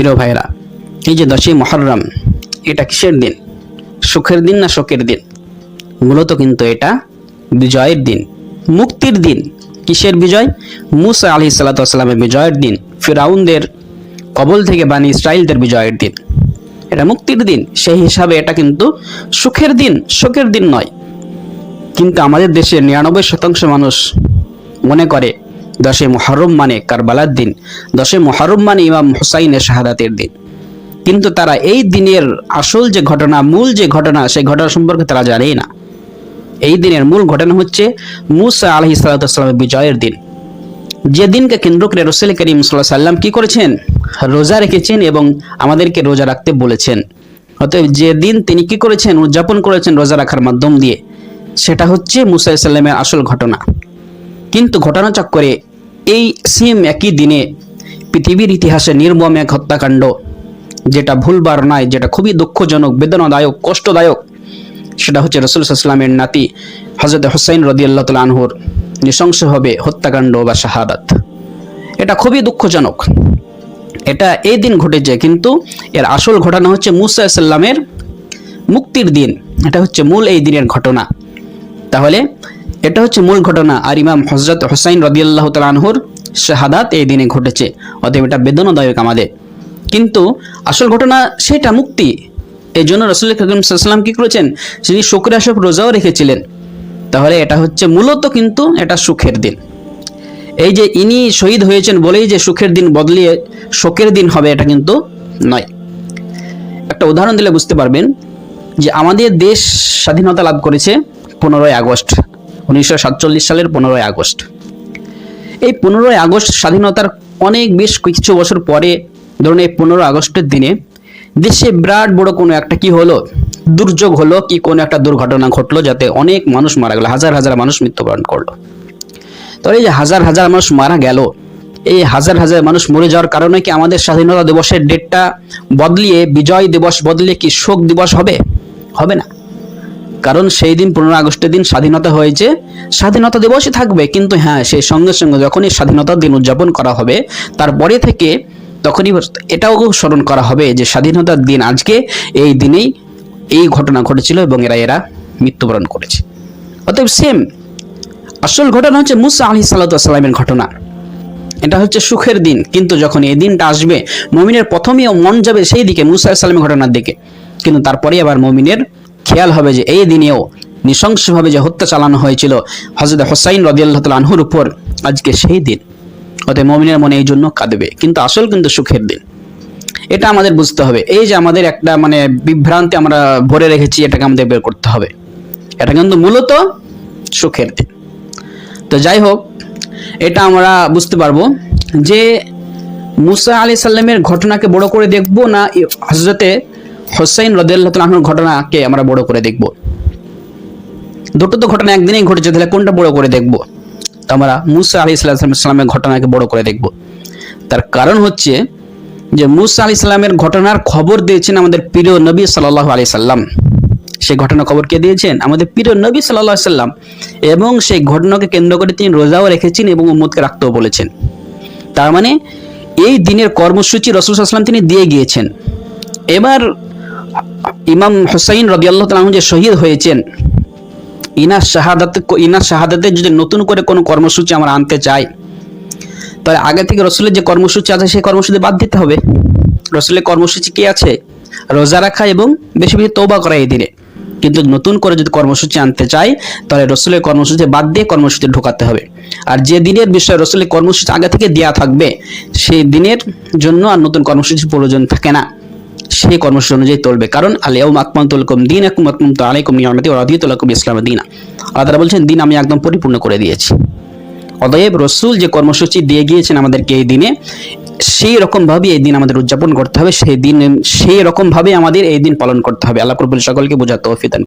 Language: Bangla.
প্রিয় ভাইরা এই যে দশই মহরম, এটা কিসের দিন? সুখের দিন না শোকের দিন? মূলত কিন্তু এটা বিজয়ের দিন। মুক্তির দিন। কিসের বিজয়? মুসা আলি সাল্লাতামের বিজয়ের দিন। ফিরাউনদের কবল থেকে বানি ইসরায়েলদের বিজয়ের দিন। এটা মুক্তির দিন। সেই হিসাবে এটা কিন্তু সুখের দিন। শোকের দিন নয়। কিন্তু আমাদের দেশের নিরানব্বই শতাংশ মানুষ মনে করে দশে মহরম মানে কারবালার দিন, দশে মহরম মানে ইমাম হুসাইনের শাহাদাতের দিন। কিন্তু তারা এই দিনের আসল যে ঘটনা, মূল যে ঘটনা, সেই ঘটনা সম্পর্কে তারা জানেই না। এই দিনের মূল ঘটনা হচ্ছে মুসা আলহি সাল্লামের বিজয়ের দিন। যে দিনকে কেন্দ্র করে রসুল করিম সাল্লাহ সাল্লাম কি করেছেন? রোজা রেখেছেন এবং আমাদেরকে রোজা রাখতে বলেছেন। অতএব যে দিন তিনি কি করেছেন, উদযাপন করেছেন রোজা রাখার মাধ্যম দিয়ে, সেটা হচ্ছে মুসা সাল্লামের আসল ঘটনা। কিন্তু ঘটনা চক্করে এই সেম একই দিনে পৃথিবীর ইতিহাসে নির্মম এক হত্যাকাণ্ড, যেটা ভুলবার নয়, যেটা খুবই দুঃখজনক, বেদনাদায়ক, কষ্টদায়ক, সেটা হচ্ছে রসুল ইসলামের নাতি হজরত হোসাইন রদিয়াল্লাহ তাল আনহুর নৃশংসভাবে হত্যাকাণ্ড বা শাহাদাত। এটা খুবই দুঃখজনক। এটা এই দিন ঘটেছে, কিন্তু এর আসল ঘটনা হচ্ছে মুসা সাল্লামের মুক্তির দিন। এটা হচ্ছে মূল এই দিনের ঘটনা। তাহলে এটা হচ্ছে মূল ঘটনা। আর ইমাম হজরত হোসাইন রদিয়াল্লাহ তালানহুর শাহাদাত এই দিনে ঘটেছে। অতএব এটা বেদনাদায়ক আমাদের। কিন্তু আসল ঘটনা সেটা মুক্তি। এই জন্য রসুল করিম সাল্লাম কি করেছেন? তিনি শুক্র আসব রোজাও রেখেছিলেন। তাহলে এটা হচ্ছে মূলত কিন্তু এটা সুখের দিন। এই যে ইনি শহীদ হয়েছেন বলেই যে সুখের দিন বদলিয়ে শোকের দিন হবে এটা কিন্তু নয়। একটা উদাহরণ দিলে বুঝতে পারবেন যে আমাদের দেশ স্বাধীনতা লাভ করেছে পনেরোই আগস্ট। উনিশশো সাতচল্লিশ সালের পনেরোই আগস্ট। এই পনেরোই আগস্ট স্বাধীনতার অনেক বেশ কিছু বছর পরে, ধরুন এই পনেরো আগস্টের দিনে দেশে বিরাট বড় কোনো একটা কি হলো, দুর্যোগ হলো কি কোনো একটা দুর্ঘটনা ঘটলো যাতে অনেক মানুষ মারা গেল, হাজার হাজার মানুষ মৃত্যুবরণ করল। তো এই যে হাজার হাজার মানুষ মারা গেল, এই হাজার হাজার মানুষ মরে যাওয়ার কারণে কি আমাদের স্বাধীনতা দিবসের ডেটটা বদলিয়ে, বিজয় দিবস বদলিয়ে কি শোক দিবস হবে? হবে না। কারণ সেই দিন পনেরো আগস্টের দিন স্বাধীনতা হয়েছে। স্বাধীনতা দিবসই থাকবে, কিন্তু হ্যাঁ সেই সঙ্গে সঙ্গে যখনই স্বাধীনতার দিন উদযাপন করা হবে, তারপরে থেকে তখনই এটাও স্মরণ করা হবে যে স্বাধীনতার দিন আজকে, এই দিনেই এই ঘটনা ঘটেছিল এবং এরা এরা মৃত্যুবরণ করেছে। অতএব সেম আসল ঘটনা হচ্ছে মুসা আলি সাল্লামের ঘটনা। এটা হচ্ছে সুখের দিন, কিন্তু যখন এই দিনটা আসবে, মমিনের প্রথমেই মন যাবে সেই দিকে, মুসা সাল্লামের ঘটনার দিকে। কিন্তু তারপরে আবার মমিনের খেয়াল হবে যে এই দিনেও নৃশংসভাবে যে হত্যা চালানো হয়েছিল হজরত হোসাইন রদিয়াল্লাহ আনহুর উপর, আজকে সেই দিন। অতএব মমিনের মনে এই জন্য কাঁদবে। কিন্তু আসল কিন্তু সুখের দিন। এটা আমাদের বুঝতে হবে। এই যে আমাদের একটা মানে বিভ্রান্তি আমরা ভরে রেখেছি, এটাকে আমাদের বের করতে হবে। এটা কিন্তু মূলত সুখের দিন। তো যাই হোক, এটা আমরা বুঝতে পারব যে মুসা আলি সাল্লামের ঘটনাকে বড় করে দেখব না হজরতে হোসাইন রদিয়াল্লাহ তালাহর ঘটনাকে আমরা বড় করে দেখব। দুটো তো ঘটনা একদিনেই ঘটেছে, তাহলে কোনটা বড় করে দেখব? তো আমরা মুসা আলি সাল্লামের ঘটনাকে বড় করে দেখব। তার কারণ হচ্ছে যে মুসা আলি সাল্লামের ঘটনার খবর দিয়েছেন আমাদের প্রিয় নবী সাল্লাহ আলি সাল্লাম। সেই ঘটনা খবর কে দিয়েছেন? আমাদের প্রিয় নবী সাল্লাহ সাল্লাম। এবং সেই ঘটনাকে কেন্দ্র করে তিনি রোজাও রেখেছেন এবং উম্মদকে রাখতেও বলেছেন। তার মানে এই দিনের কর্মসূচি রসুল আসলাম তিনি দিয়ে গিয়েছেন। এবার ইমাম হুসাইন রবি আল্লাহ তালাহ যে শহীদ হয়েছেন, ইনার শাহাদাতে ইনার শাহাদাতে যদি নতুন করে কোনো কর্মসূচি আমরা আনতে চাই, তাহলে আগে থেকে রসুলের যে কর্মসূচি আছে সেই কর্মসূচি বাদ দিতে হবে। রসুলের কর্মসূচি কি আছে? রোজা রাখা এবং বেশি বেশি তৌবা করা এই দিনে। কিন্তু নতুন করে যদি কর্মসূচি আনতে চাই, তাহলে রসুলের কর্মসূচি বাদ দিয়ে কর্মসূচি ঢোকাতে হবে। আর যে দিনের বিষয়ে রসুলের কর্মসূচি আগে থেকে দেওয়া থাকবে, সেই দিনের জন্য আর নতুন কর্মসূচির প্রয়োজন থাকে না। সেই কর্মসূচি অনুযায়ী চলবে। কারণ আলিয়াউম আকমান্তুলকুম দিন আকুম আকমাম তো আলাইকুম নিয়ামতি ও রাদিয়তুলাকুম ইসলাম দিনা। আল্লাহ তারা বলছেন, দিন আমি একদম পরিপূর্ণ করে দিয়েছি। অদয়েব রসুল যে কর্মসূচি দিয়ে গিয়েছেন আমাদেরকে এই দিনে, সেই রকমভাবে এই দিন আমাদের উদযাপন করতে হবে। সেই দিন, সেই রকমভাবে আমাদের এই দিন পালন করতে হবে। আল্লাহ সকলকে বোঝাতে তৌফিক দান